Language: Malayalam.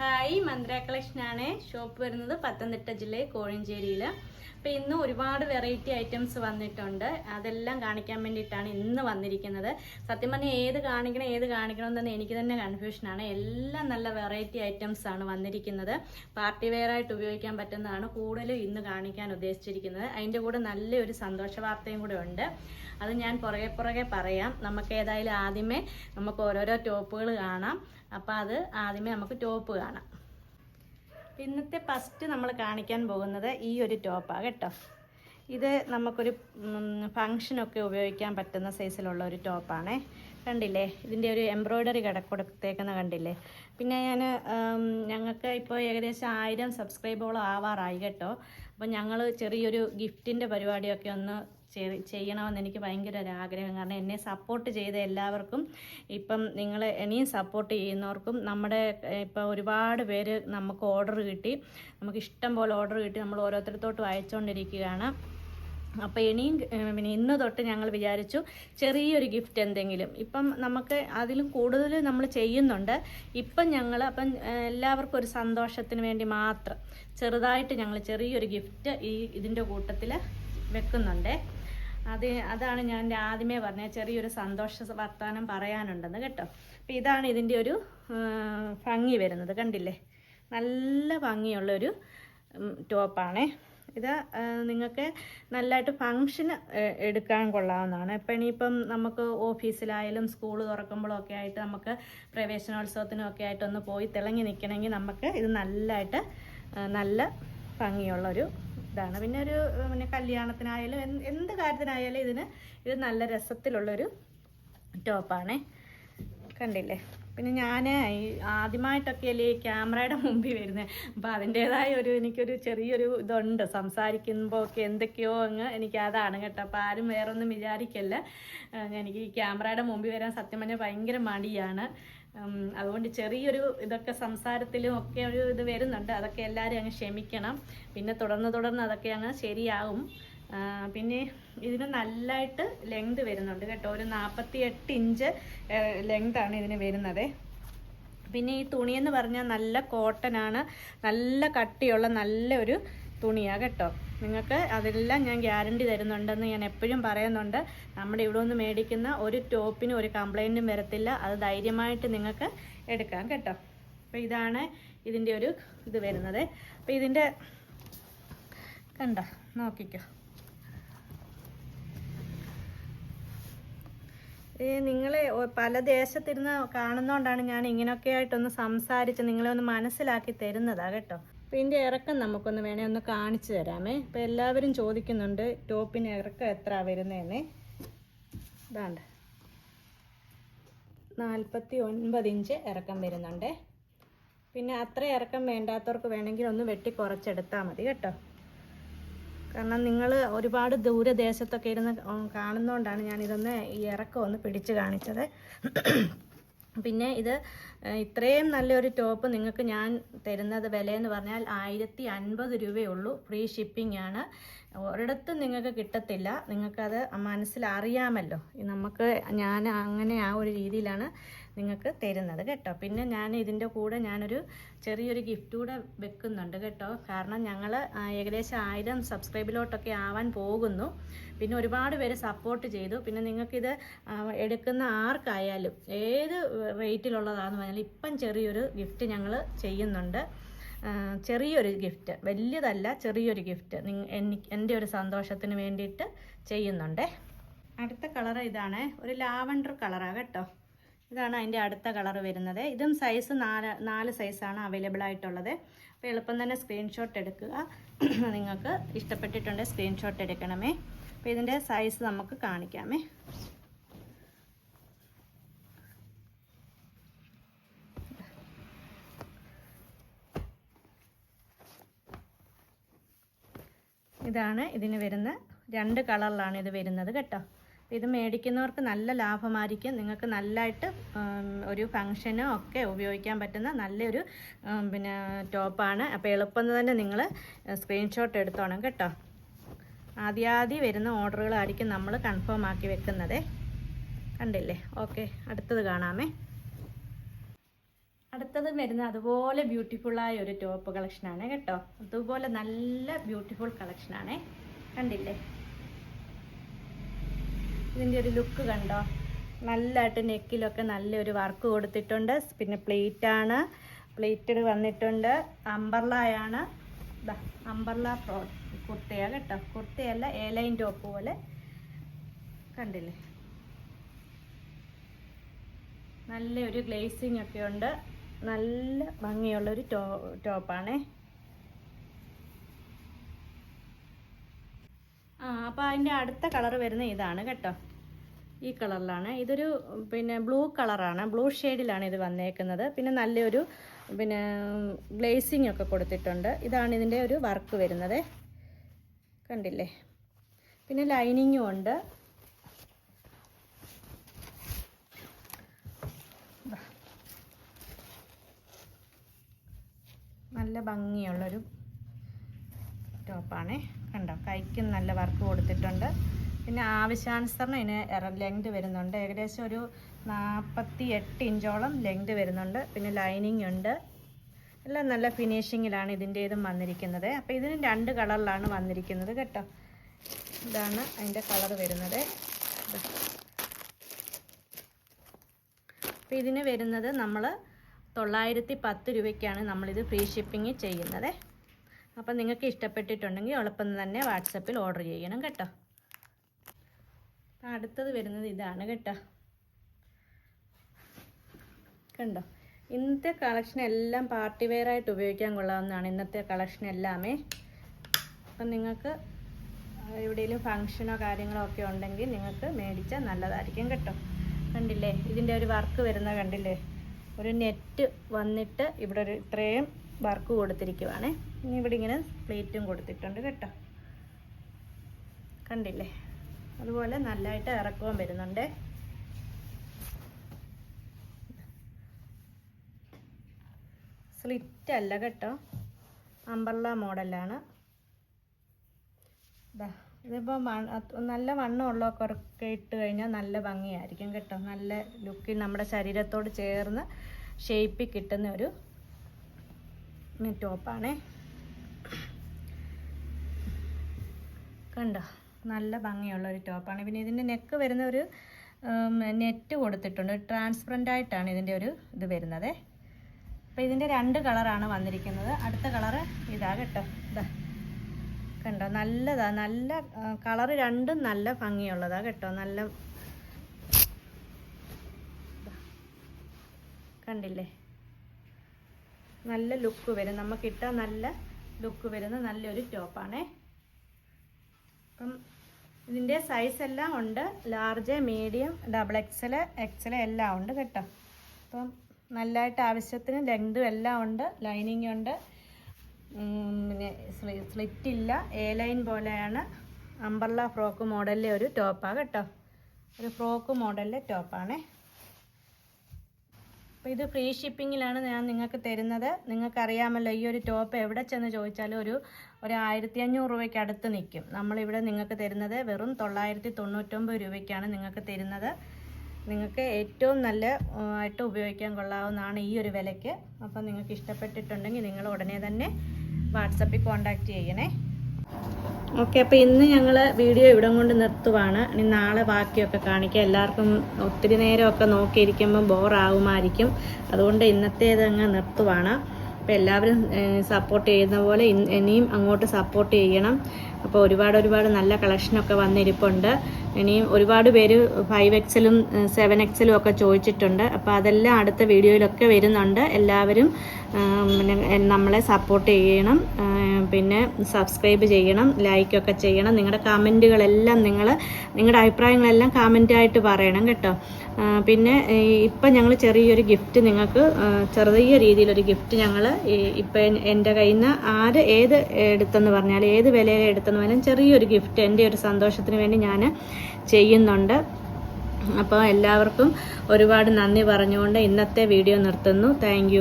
ഹായ് മന്ദിര കളക്ഷനാണ്. ഷോപ്പ് വരുന്നത് പത്തനംതിട്ട ജില്ലയിൽ കോഴഞ്ചേരിയിൽ അപ്പോൾ ഇന്ന് ഒരുപാട് വെറൈറ്റി ഐറ്റംസ് വന്നിട്ടുണ്ട്. അതെല്ലാം കാണിക്കാൻ വേണ്ടിയിട്ടാണ് ഇന്ന് വന്നിരിക്കുന്നത്. സത്യം പറഞ്ഞാൽ ഏത് കാണിക്കണം ഏത് കാണിക്കണം എന്ന് എനിക്ക് തന്നെ കൺഫ്യൂഷനാണ് എല്ലാം നല്ല വെറൈറ്റി ഐറ്റംസ് ആണ് വന്നിരിക്കുന്നത്. പാർട്ടി വെയർ ആയിട്ട് ഉപയോഗിക്കാൻ പറ്റുന്നതാണ് കൂടുതലും ഇന്ന് കാണിക്കാൻ ഉദ്ദേശിച്ചിരിക്കുന്നത്. അതിന്റെ കൂടെ നല്ലൊരു സന്തോഷ വാർത്തയും കൂടെ ഉണ്ട്. അത് ഞാൻ പുറകെ പുറകെ പറയാം. നമുക്ക് ഏതായാലും ആദ്യമേ നമുക്ക് ഓരോരോ ടോപ്പുകൾ കാണാം. അപ്പോൾ അത് ആദ്യമേ നമുക്ക് ടോപ്പ് കാണാം. ഇന്നത്തെ ഫസ്റ്റ് നമ്മൾ കാണിക്കാൻ പോകുന്നത് ഈ ഒരു ടോപ്പാണ് കേട്ടോ. ഇത് നമുക്കൊരു ഫങ്ഷനൊക്കെ ഉപയോഗിക്കാൻ പറ്റുന്ന സൈസിലുള്ള ഒരു ടോപ്പാണേ കണ്ടില്ലേ? ഇതിന്റെ ഒരു എംബ്രോയ്ഡറി കട കൊടുത്തേക്കുന്ന കണ്ടില്ലേ? പിന്നെ ഞാൻ ഞങ്ങൾക്ക് ഇപ്പോൾ ഏകദേശം ആയിരം സബ്സ്ക്രൈബോളം ആവാറായി കേട്ടോ. അപ്പോൾ ഞങ്ങൾ ചെറിയൊരു ഗിഫ്റ്റിന്റെ പരിപാടിയൊക്കെ ഒന്ന് ചെയ്യണമെന്ന് എനിക്ക് ഭയങ്കര ഒരു ആഗ്രഹം കാരണം എന്നെ സപ്പോർട്ട് ചെയ്ത എല്ലാവർക്കും ഇപ്പം നിങ്ങൾ ഇനിയും സപ്പോർട്ട് ചെയ്യുന്നവർക്കും നമ്മുടെ ഇപ്പോൾ ഒരുപാട് പേര് നമുക്ക് ഓർഡർ കിട്ടി. നമുക്ക് ഇഷ്ടം പോലെ ഓർഡർ കിട്ടി. നമ്മൾ ഓരോരുത്തരത്തോട്ടും അയച്ചുകൊണ്ടിരിക്കുകയാണ് അപ്പോൾ ഇനിയും പിന്നെ ഇന്ന് തൊട്ട് ഞങ്ങൾ വിചാരിച്ചു ചെറിയൊരു ഗിഫ്റ്റ് എന്തെങ്കിലും. ഇപ്പം നമുക്ക് അതിലും കൂടുതൽ നമ്മൾ ചെയ്യുന്നുണ്ട്. ഇപ്പം ഞങ്ങൾ അപ്പം എല്ലാവർക്കും ഒരു സന്തോഷത്തിന് വേണ്ടി മാത്രം ചെറുതായിട്ട് ഞങ്ങൾ ചെറിയൊരു ഗിഫ്റ്റ് ഈ ഇതിന്റെ കൂട്ടത്തിൽ വെക്കുന്നുണ്ടേ. അത് അതാണ് ഞാൻ ആദ്യമേ പറഞ്ഞത്. ചെറിയൊരു സന്തോഷ വർത്തമാനം പറയാനുണ്ടെന്ന് കേട്ടോ. അപ്പം ഇതാണ് ഇതിന്റെ ഒരു ഭംഗി വരുന്നത്. കണ്ടില്ലേ? നല്ല ഭംഗിയുള്ളൊരു ടോപ്പാണേ. ഇത് നിങ്ങൾക്ക് നല്ലതായിട്ട് ഫങ്ഷന് എടുക്കാൻ കൊള്ളാവുന്നതാണ്. ഇപ്പം ഇനിയിപ്പം നമുക്ക് ഓഫീസിലായാലും സ്കൂൾ തുറക്കുമ്പോഴും ഒക്കെ ആയിട്ട് നമുക്ക് പ്രവേശനോത്സവത്തിനും ഒക്കെ ആയിട്ടൊന്ന് പോയി തിളങ്ങി നിൽക്കണമെങ്കിൽ നമുക്ക് ഇത് നല്ലതായിട്ട് നല്ല ഭംഗിയുള്ളൊരു ഇതാണ്. പിന്നെ ഒരു പിന്നെ കല്യാണത്തിനായാലും എന്ത് കാര്യത്തിനായാലും ഇതിന് ഇത് നല്ല രസത്തിലുള്ളൊരു ടോപ്പാണ്. കണ്ടില്ലേ? പിന്നെ ഞാൻ ആദ്യമായിട്ടൊക്കെയല്ലേ ഈ ക്യാമറയുടെ മുമ്പിൽ വരുന്നത് അപ്പോൾ അതിന്റേതായ ഒരു എനിക്കൊരു ചെറിയൊരു ഇതുണ്ട്. സംസാരിക്കുമ്പോൾ ഒക്കെ എന്തൊക്കെയോ അങ്ങ് എനിക്ക് അതാണ് കേട്ടോ. അപ്പോൾ ആരും വേറൊന്നും വിചാരിക്കല്ല. എനിക്ക് ഈ ക്യാമറയുടെ മുമ്പിൽ വരാൻ സത്യം പറഞ്ഞാൽ ഭയങ്കര മടിയാണ്. അതുകൊണ്ട് ചെറിയൊരു ഇതൊക്കെ സംസാരത്തിലും ഒക്കെ ഒരു ഇത് വരുന്നുണ്ട്. അതൊക്കെ എല്ലാവരും അങ്ങ് ക്ഷമിക്കണം. പിന്നെ തുടർന്ന് തുടർന്ന് അതൊക്കെ അങ്ങ് ശരിയാവും. പിന്നെ ഇതിന് നല്ലതായിട്ട് ലെങ്ത് വരുന്നുണ്ട് കേട്ടോ. ഒരു നാൽപ്പത്തി എട്ട് ഇഞ്ച് ലെങ്താണ് ഇതിന് വരുന്നത്. പിന്നെ ഈ തുണിയെന്ന് പറഞ്ഞാൽ നല്ല കോട്ടനാണ് നല്ല കട്ടിയുള്ള നല്ല ഒരു തുണിയാണ് കേട്ടോ. നിങ്ങൾക്ക് അതെല്ലാം ഞാൻ ഗ്യാരണ്ടി തരുന്നുണ്ടെന്ന് ഞാൻ എപ്പോഴും പറയുന്നുണ്ട്. നമ്മുടെ ഇവിടെ നിന്ന് മേടിക്കുന്ന ഒരു ടോപ്പിനും ഒരു കംപ്ലൈന്റും വരത്തില്ല. അത് ധൈര്യമായിട്ട് നിങ്ങൾക്ക് എടുക്കാം കേട്ടോ. അപ്പോൾ ഇതാണ് ഇതിന്റെ ഒരു ഇത് വരുന്നത്. അപ്പോൾ ഇതിന്റെ കണ്ട നോക്കിക്കോ. നിങ്ങൾ പല ദേശത്തിരുന്ന് കാണുന്നതുകൊണ്ടാണ് ഞാൻ ഇങ്ങനെയൊക്കെ ആയിട്ടൊന്ന് സംസാരിച്ച് നിങ്ങളെ ഒന്ന് മനസ്സിലാക്കി തരുന്നതാ കേട്ടോ. അപ്പം ഇതിന്റെ ഇറക്കം നമുക്കൊന്ന് വേണേൽ ഒന്ന് കാണിച്ചു തരാമേ. ഇപ്പം എല്ലാവരും ചോദിക്കുന്നുണ്ട് ടോപ്പിന് ഇറക്കം എത്ര വരുന്നതെന്ന് ഇതാണ്ട്. നാൽപ്പത്തി ഒൻപത് ഇഞ്ച് ഇറക്കം വരുന്നുണ്ട്. പിന്നെ അത്ര ഇറക്കം വേണ്ടാത്തവർക്ക് വേണമെങ്കിൽ ഒന്ന് വെട്ടി കുറച്ചെടുത്താൽ മതി കേട്ടോ. കാരണം നിങ്ങൾ ഒരുപാട് ദൂരദേശത്തൊക്കെ ഇരുന്ന് കാണുന്നതുകൊണ്ടാണ് ഞാനിതൊന്ന് ഈ ഇറക്കം ഒന്ന് പിടിച്ച് കാണിച്ചത്. പിന്നെ ഇത് ഇത്രയും നല്ലൊരു ടോപ്പ് നിങ്ങൾക്ക് ഞാൻ തരുന്നത് വിലയെന്ന് പറഞ്ഞാൽ ആയിരത്തി അൻപത് രൂപയുള്ളൂ ഫ്രീ ഷിപ്പിംഗ് ആണ്. ഒരിടത്തും നിങ്ങൾക്ക് കിട്ടത്തില്ല. നിങ്ങൾക്കത് മനസ്സിലറിയാമല്ലോ. നമുക്ക് ഞാൻ അങ്ങനെ ആ ഒരു രീതിയിലാണ് നിങ്ങൾക്ക് തരുന്നത് കേട്ടോ. പിന്നെ ഞാൻ ഇതിന്റെ കൂടെ ഞാനൊരു ചെറിയൊരു ഗിഫ്റ്റ് കൂടെ വെക്കുന്നുണ്ട് കേട്ടോ. കാരണം ഞങ്ങൾ ഏകദേശം ആയിരം സബ്സ്ക്രൈബിലോട്ടൊക്കെ ആവാൻ പോകുന്നു. പിന്നെ ഒരുപാട് പേര് സപ്പോർട്ട് ചെയ്തു. പിന്നെ നിങ്ങൾക്കിത് എടുക്കുന്ന ആർക്കായാലും ഏത് റേറ്റിലുള്ളതാണെന്ന് പറഞ്ഞാൽ ഇപ്പം ചെറിയൊരു ഗിഫ്റ്റ് ഞങ്ങൾ ചെയ്യുന്നുണ്ട്. ചെറിയൊരു ഗിഫ്റ്റ്. വലിയതല്ല ചെറിയൊരു ഗിഫ്റ്റ്. എനിക്ക് എന്റെ ഒരു സന്തോഷത്തിന് വേണ്ടിയിട്ട് ചെയ്യുന്നുണ്ടേ. അടുത്ത കളർ ഇതാണ്. ഒരു ലാവണ്ടർ കളറാണ് കേട്ടോ. ഇതാണ് അതിന്റെ അടുത്ത കളർ വരുന്നത്. ഇതും സൈസ് നാല് നാല് സൈസാണ് അവൈലബിൾ ആയിട്ടുള്ളത്. അപ്പോൾ എളുപ്പം തന്നെ സ്ക്രീൻഷോട്ട് എടുക്കുക. നിങ്ങൾക്ക് ഇഷ്ടപ്പെട്ടിട്ടുണ്ടെങ്കിൽ സ്ക്രീൻഷോട്ട് എടുക്കണമേ. അപ്പോൾ ഇതിന്റെ സൈസ് നമുക്ക് കാണിക്കാമേ. ഇതാണ് ഇതിന് വരുന്ന രണ്ട് കളറിലാണ് ഇത് വരുന്നത് കേട്ടോ. ഇത് മേടിക്കുന്നവർക്ക് നല്ല ലാഭമായിരിക്കും. നിങ്ങൾക്ക് നല്ലതായിട്ട് ഒരു ഫങ്ഷനോ ഒക്കെ ഉപയോഗിക്കാൻ പറ്റുന്ന നല്ലൊരു പിന്നെ ടോപ്പാണ്. അപ്പോൾ എളുപ്പം തന്നെ നിങ്ങൾ സ്ക്രീൻഷോട്ട് എടുത്തോണം കേട്ടോ. ആദ്യാദ്യം വരുന്ന ഓർഡറുകളായിരിക്കും നമ്മൾ കൺഫേം ആക്കി വെക്കുന്നത്. കണ്ടില്ലേ? ഓക്കെ അടുത്തത് കാണാമേ. അടുത്തത് വരുന്നത് അതുപോലെ ബ്യൂട്ടിഫുള്ളായ ഒരു ടോപ്പ് കളക്ഷനാണ് കേട്ടോ. അതുപോലെ നല്ല ബ്യൂട്ടിഫുൾ കളക്ഷനാണ് കണ്ടില്ലേ? ഇതിന്റെ ഒരു ലുക്ക് കണ്ടോ? നല്ലതായിട്ട് നെക്കിലൊക്കെ നല്ലൊരു വർക്ക് കൊടുത്തിട്ടുണ്ട്. പിന്നെ പ്ലേറ്റാണ് പ്ലേറ്റഡ് വന്നിട്ടുണ്ട്. അമ്പർലായാണ് അമ്പർല പ്രോ കുർത്തയാ കേട്ടോ. കുർത്തയല്ല ഏലൈൻ ടോപ്പ് പോലെ. കണ്ടില്ലേ? നല്ലൊരു ഗ്ലേസിംഗ് ഒക്കെ ഉണ്ട്. നല്ല ഭംഗിയുള്ളൊരു ടോ ടോപ്പാണേ. ആ അപ്പോൾ അതിന്റെ അടുത്ത കളർ വരുന്ന ഇതാണ് കേട്ടോ. ഈ കളറിലാണ്. ഇതൊരു പിന്നെ ബ്ലൂ കളറാണ്. ബ്ലൂ ഷെയ്ഡിലാണ് ഇത് വന്നേക്കുന്നത്. പിന്നെ നല്ലൊരു പിന്നെ ഗ്ലേസിംഗ് ഒക്കെ കൊടുത്തിട്ടുണ്ട്. ഇതാണ് ഇതിന്റെ ഒരു വർക്ക് വരുന്നത്. കണ്ടില്ലേ? പിന്നെ ലൈനിങ്ങും ഉണ്ട്. നല്ല ഭംഗിയുള്ളൊരു ടോപ്പാണേ. കണ്ടോ? കൈക്കും നല്ല വർക്ക് കൊടുത്തിട്ടുണ്ട്. പിന്നെ ആവശ്യാനുസരണം ഇതിന് ലെങ്ത് വരുന്നുണ്ട്. ഏകദേശം ഒരു നാൽപ്പത്തി എട്ട് ഇഞ്ചോളം ലെങ്ത് വരുന്നുണ്ട്. പിന്നെ ലൈനിങ് ഉണ്ട്. എല്ലാം നല്ല ഫിനിഷിങ്ങിലാണ് ഇതിന്റെ ഇതും വന്നിരിക്കുന്നത്. അപ്പോൾ ഇതിന് രണ്ട് കളറിലാണ് വന്നിരിക്കുന്നത് കേട്ടോ. ഇതാണ് അതിന്റെ കളർ വരുന്നത്. അപ്പോൾ ഇതിന് വരുന്നത് നമ്മൾ തൊള്ളായിരത്തി പത്ത് രൂപയ്ക്കാണ് നമ്മളിത് ഫ്രീ ഷിപ്പിംഗ് ചെയ്യുന്നത്. അപ്പം നിങ്ങൾക്ക് ഇഷ്ടപ്പെട്ടിട്ടുണ്ടെങ്കിൽ എളുപ്പം തന്നെ വാട്സപ്പിൽ ഓർഡർ ചെയ്യണം കേട്ടോ. അടുത്തത് വരുന്നത് ഇതാണ് കേട്ടോ. കണ്ടോ? ഇന്നത്തെ കളക്ഷൻ എല്ലാം പാർട്ടി വെയർ ആയിട്ട് ഉപയോഗിക്കാൻ കൊള്ളാവുന്നതാണ്. ഇന്നത്തെ കളക്ഷൻ എല്ലാമേ. അപ്പം നിങ്ങൾക്ക് എവിടെയെങ്കിലും ഫങ്ഷനോ കാര്യങ്ങളോ ഒക്കെ ഉണ്ടെങ്കിൽ നിങ്ങൾക്ക് മേടിച്ചാൽ നല്ലതായിരിക്കും കേട്ടോ. കണ്ടില്ലേ? ഇതിന്റെ ഒരു വർക്ക് വരുന്ന കണ്ടില്ലേ? ഒരു നെറ്റ് വന്നിട്ട് ഇവിടെ ഒരു ഇത്രയും വർക്ക് കൊടുത്തിരിക്കുവാണേ. ഇനി ഇവിടെ ഇങ്ങനെ പ്ലേറ്റും കൊടുത്തിട്ടുണ്ട് കേട്ടോ. കണ്ടില്ലേ? അതുപോലെ നല്ലതായിട്ട് ഇറക്കുവാൻ വരുന്നുണ്ട്. സ്ലിറ്റ് അല്ല കേട്ടോ. അമ്പർല മോഡലാണ് ഇതിപ്പോൾ നല്ല വണ്ണമുള്ളവർക്കൊക്കെ ഇട്ട് കഴിഞ്ഞാൽ നല്ല ഭംഗിയായിരിക്കും കേട്ടോ. നല്ല ലുക്കിൽ നമ്മുടെ ശരീരത്തോട് ചേർന്ന് ഷേപ്പിൽ കിട്ടുന്ന ഒരു ടോപ്പാണേ കണ്ടോ? നല്ല ഭംഗിയുള്ള ഒരു ടോപ്പാണ് പിന്നെ ഇതിന്റെ നെക്ക് വരുന്ന ഒരു നെറ്റ് കൊടുത്തിട്ടുണ്ട്. ട്രാൻസ്പെറന്റ് ആയിട്ടാണ് ഇതിന്റെ ഒരു ഇത് വരുന്നത്. അപ്പോൾ ഇതിന്റെ രണ്ട് കളറാണ് വന്നിരിക്കുന്നത്. അടുത്ത കളറ് ഇതാ കേട്ടോ. ഇതാ കണ്ടോ? നല്ലതാ. നല്ല കളർ രണ്ടും നല്ല ഭംഗിയുള്ളതാ കേട്ടോ. നല്ല കണ്ടില്ലേ? നല്ല ലുക്ക് വരും. നമുക്ക് ഇട്ടാൽ നല്ല ലുക്ക് വരുന്ന നല്ലൊരു ടോപ്പാണേ അപ്പം ഇതിന്റെ സൈസ് എല്ലാം ഉണ്ട്. Large medium double XL XL എല്ലാം ഉണ്ട് കേട്ടോ. അപ്പം നല്ലതായിട്ട് ആവശ്യത്തിന് ലെങ്തും എല്ലാം ഉണ്ട്. ലൈനിങ് ഉണ്ട്. പിന്നെ സ്ലിറ്റ് ഇല്ല എ ലൈൻ പോലെയാണ് അമ്പർല ഫ്രോക്ക് മോഡലിലെ ഒരു ടോപ്പാണ് കേട്ടോ. ഒരു ഫ്രോക്ക് മോഡലിലെ ടോപ്പാണേ. അപ്പോൾ ഇത് ഫ്രീ ഷിപ്പിങ്ങിലാണ് ഞാൻ നിങ്ങൾക്ക് തരുന്നത്. നിങ്ങൾക്കറിയാമല്ലോ ഈ ഒരു ടോപ്പ് എവിടെ ചെന്ന് ചോദിച്ചാലും ഒരു ഒരു ആയിരത്തി അഞ്ഞൂറ് രൂപയ്ക്ക് അടുത്ത് നിൽക്കും. നമ്മളിവിടെ നിങ്ങൾക്ക് തരുന്നത് വെറും തൊള്ളായിരത്തി തൊണ്ണൂറ്റൊമ്പത് രൂപയ്ക്കാണ് നിങ്ങൾക്ക് തരുന്നത്. നിങ്ങൾക്ക് ഏറ്റവും നല്ല ആയിട്ട് ഉപയോഗിക്കാൻ കൊള്ളാവുന്നതാണ് ഈ ഒരു വിലയ്ക്ക്. അപ്പം നിങ്ങൾക്ക് ഇഷ്ടപ്പെട്ടിട്ടുണ്ടെങ്കിൽ നിങ്ങൾ ഉടനെ തന്നെ വാട്സപ്പിൽ കോൺടാക്റ്റ് ചെയ്യണേ. ഓക്കെ അപ്പോൾ ഇന്ന് ഞങ്ങൾ വീഡിയോ ഇവിടം കൊണ്ട് നിർത്തുവാണ്. ഇനി നാളെ ബാക്കിയൊക്കെ കാണിക്കാം. എല്ലാവർക്കും ഒത്തിരി നേരമൊക്കെ നോക്കിയിരിക്കുമ്പോൾ ബോറാകുമായിരിക്കും അതുകൊണ്ട് ഇന്നത്തേത് അങ്ങ് നിർത്തുവാണ്. അപ്പോൾ എല്ലാവരും സപ്പോർട്ട് ചെയ്യുന്ന പോലെ ഇനിയും അങ്ങോട്ട് സപ്പോർട്ട് ചെയ്യണം. അപ്പോൾ ഒരുപാട് ഒരുപാട് നല്ല കളക്ഷനൊക്കെ വന്നിരിപ്പുണ്ട്. ഇനിയും ഒരുപാട് പേര് ഫൈവ് എക്സലും സെവൻ എക്സലും ഒക്കെ ചോദിച്ചിട്ടുണ്ട്. അപ്പോൾ അതെല്ലാം അടുത്ത വീഡിയോയിലൊക്കെ വരുന്നുണ്ട്. എല്ലാവരും പിന്നെ നമ്മളെ സപ്പോർട്ട് ചെയ്യണം. പിന്നെ സബ്സ്ക്രൈബ് ചെയ്യണം ലൈക്കൊക്കെ ചെയ്യണം. നിങ്ങളുടെ കമന്റുകളെല്ലാം നിങ്ങൾ നിങ്ങളുടെ അഭിപ്രായങ്ങളെല്ലാം കമന്റായിട്ട് പറയണം കേട്ടോ. പിന്നെ ഇപ്പം ഞങ്ങൾ ചെറിയൊരു ഗിഫ്റ്റ് നിങ്ങൾക്ക് ചെറിയ രീതിയിലൊരു ഗിഫ്റ്റ് ഞങ്ങൾ ഇപ്പം എന്റെ കയ്യിൽ നിന്ന് ആര് ഏത് എടുത്തെന്ന് പറഞ്ഞാൽ ഏത് വിലയിൽ എടുത്തെന്ന് പറഞ്ഞാൽ ചെറിയൊരു ഗിഫ്റ്റ് എന്റെ ഒരു സന്തോഷത്തിന് വേണ്ടി ഞാൻ ചെയ്യുന്നുണ്ട്. അപ്പോൾ എല്ലാവർക്കും ഒരുപാട് നന്ദി പറഞ്ഞുകൊണ്ട് ഇന്നത്തെ വീഡിയോ നിർത്തുന്നു. താങ്ക്